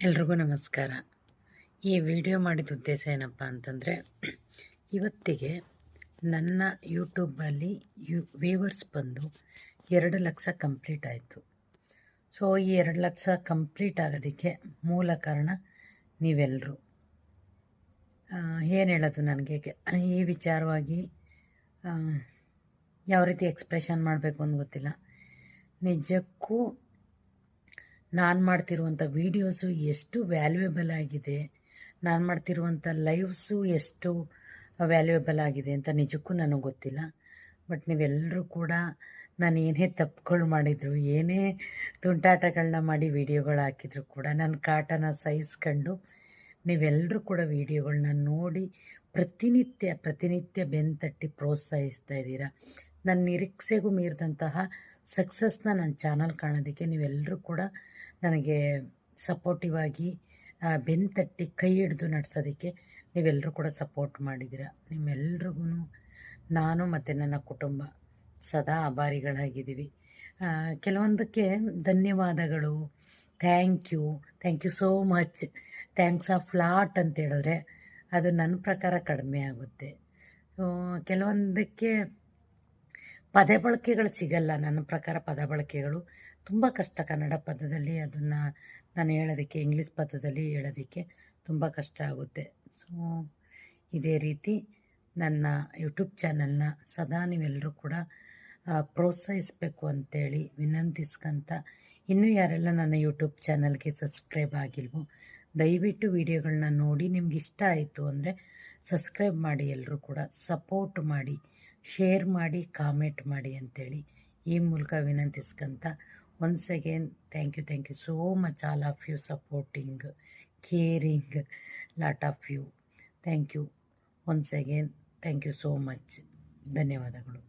ಎಲ್ರಿಗೂ ನಮಸ್ಕಾರ. ಈ ವಿಡಿಯೋ ಮಾಡಿದ ಉದ್ದೇಶ ಏನಪ್ಪ ಅಂತಂದರೆ, ಇವತ್ತಿಗೆ ನನ್ನ ಯೂಟ್ಯೂಬಲ್ಲಿ ಯು ವ್ಯೂವರ್ಸ್ ಬಂದು ಎರಡು ಲಕ್ಷ ಕಂಪ್ಲೀಟ್ ಆಯಿತು. ಸೊ ಈ ಎರಡು ಲಕ್ಷ ಕಂಪ್ಲೀಟ್ ಆಗೋದಕ್ಕೆ ಮೂಲ ಕಾರಣ ನೀವೆಲ್ಲರೂ ಏನು ಹೇಳೋದು ನನಗೆ? ಈ ವಿಚಾರವಾಗಿ ಯಾವ ರೀತಿ ಎಕ್ಸ್ಪ್ರೆಷನ್ ಮಾಡಬೇಕು ಅಂತ ಗೊತ್ತಿಲ್ಲ. ನಿಜಕ್ಕೂ ನಾನು ಮಾಡ್ತಿರುವಂಥ ವೀಡಿಯೋಸು ಎಷ್ಟು ವ್ಯಾಲ್ಯೂಯಬಲ್ ಆಗಿದೆ, ನಾನು ಮಾಡ್ತಿರುವಂಥ ಲೈವ್ಸು ಎಷ್ಟು ವ್ಯಾಲ್ಯೂಯಬಲ್ ಆಗಿದೆ ಅಂತ ನಿಜಕ್ಕೂ ನನಗೆ ಗೊತ್ತಿಲ್ಲ. ಬಟ್ ನೀವೆಲ್ಲರೂ ಕೂಡ ನಾನು ಏನೇ ತಪ್ಪುಗಳು ಮಾಡಿದ್ರು, ಏನೇ ತುಂಟಾಟಗಳನ್ನ ಮಾಡಿ ವೀಡಿಯೋಗಳು ಹಾಕಿದ್ರು ಕೂಡ ನನ್ನ ಕಾಟನ ಸಹಿಸ್ಕೊಂಡು ನೀವೆಲ್ಲರೂ ಕೂಡ ವೀಡಿಯೋಗಳನ್ನ ನೋಡಿ ಪ್ರತಿನಿತ್ಯ ಪ್ರತಿನಿತ್ಯ ಬೆನ್ತಟ್ಟಿ ಪ್ರೋತ್ಸಾಹಿಸ್ತಾ ಇದ್ದೀರಾ. ನನ್ನ ನಿರೀಕ್ಷೆಗೂ ಮೀರಿದಂತಹ ಸಕ್ಸಸ್ನ ನನ್ನ ಚಾನಲ್ ಕಾಣೋದಕ್ಕೆ ನೀವೆಲ್ಲರೂ ಕೂಡ ನನಗೆ ಸಪೋರ್ಟಿವ್ ಆಗಿ ಬೆನ್ನು ತಟ್ಟಿ ಕೈ ಹಿಡಿದು ನಡೆಸೋದಕ್ಕೆ ನೀವೆಲ್ಲರೂ ಕೂಡ ಸಪೋರ್ಟ್ ಮಾಡಿದ್ದೀರ. ನಿಮ್ಮೆಲ್ರಿಗೂ ನಾನು ಮತ್ತು ನನ್ನ ಕುಟುಂಬ ಸದಾ ಆಭಾರಿಗಳಾಗಿದ್ದೀವಿ. ಕೆಲವೊಂದಕ್ಕೆ ಧನ್ಯವಾದಗಳು. Thank you thank you so much thanks of lot ಅಂತ ಹೇಳಿದ್ರೆ ಅದು ನನ್ನ ಪ್ರಕಾರ ಕಡಿಮೆ ಆಗುತ್ತೆ. ಕೆಲವೊಂದಕ್ಕೆ ಪದ ಬಳಕೆಗಳು ಸಿಗಲ್ಲ. ನನ್ನ ಪ್ರಕಾರ ಪದ ಬಳಕೆಗಳು ತುಂಬ ಕಷ್ಟ ಕನ್ನಡ ಪದದಲ್ಲಿ. ಅದನ್ನು ನಾನು ಹೇಳೋದಕ್ಕೆ, ಇಂಗ್ಲೀಷ್ ಪದದಲ್ಲಿ ಹೇಳೋದಕ್ಕೆ ತುಂಬ ಕಷ್ಟ ಆಗುತ್ತೆ. ಸೊ ಇದೇ ರೀತಿ ನನ್ನ ಯೂಟ್ಯೂಬ್ ಚಾನಲ್ನ ಸದಾ ನೀವೆಲ್ಲರೂ ಕೂಡ ಪ್ರೋತ್ಸಾಹಿಸಬೇಕು ಅಂತೇಳಿ ವಿನಂತಿಸ್ಕೊಂತ ಇನ್ನೂ ಯಾರೆಲ್ಲ ನನ್ನ ಯೂಟ್ಯೂಬ್ ಚಾನಲ್ಗೆ ಸಬ್ಸ್ಕ್ರೈಬ್ ಆಗಿಲ್ವೋ ದಯವಿಟ್ಟು ವಿಡಿಯೋಗಳನ್ನ ನೋಡಿ ನಿಮ್ಗೆ ಇಷ್ಟ ಆಯಿತು ಅಂದರೆ ಸಬ್ಸ್ಕ್ರೈಬ್ ಮಾಡಿ ಎಲ್ಲರೂ ಕೂಡ ಸಪೋರ್ಟ್ ಮಾಡಿ ಶೇರ್ ಮಾಡಿ ಕಾಮೆಂಟ್ ಮಾಡಿ ಅಂತೇಳಿ ಈ ಮೂಲಕ ವಿನಂತಿಸ್ಕೊಂತ once again thank you thank you so much all of you supporting caring lot of you thank you once again thank you so much ಧನ್ಯವಾದಗಳು.